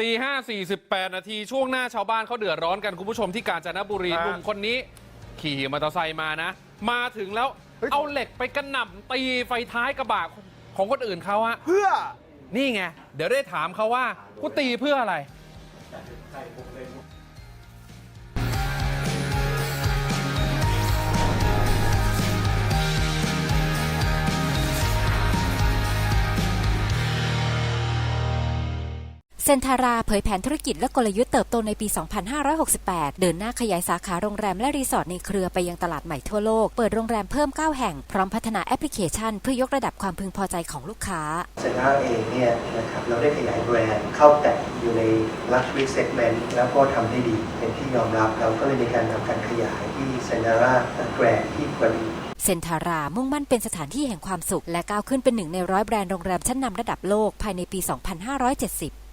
ตีห้าสี่สิบแปดนาทีช่วงหน้าชาวบ้านเขาเดือดร้อนกันคุณผู้ชมที่กาญจนบุรีฮะหนุ่มคนนี้ ขี่มอเตอร์ไซค์มานะ มาถึงแล้วเฮ้ยเอาเหล็กไปกระหน่ำตีไฟท้ายกระบะของคนอื่นเขาอะเพื่อ นี่ไง เดี๋ยวได้ถามเขาว่ากูตีเพื่ออะไร ซนทาราเผยแผนธุรกิจและกลยุทธ์เติบโตในปี 2568 เดินหน้าขยายสาขาโรงแรมและรีสอร์ทในเครือไปยังตลาดใหม่ทั่วโลก เปิดโรงแรมเพิ่ม 9 แห่ง พร้อมพัฒนาแอปพลิเคชัน เพื่อยกระดับความพึงพอใจของลูกค้า เซนทรัลเองเนี่ยนะครับเราได้ขยายแบรนด์เข้าแต่อยู่ใน Luxury Segment แล้วก็ทำได้ดี เป็นที่ยอมรับเราก็เลยมีการทำการขยายที่เซนทรัลแกรนด์ที่กระบี่เซนทารา มุ่งมั่นเป็นสถานที่แห่งความสุข และก้าวขึ้นเป็นหนึ่งในร้อยแบรนด์โรงแรมชั้นนำระดับโลกภายในปี 2570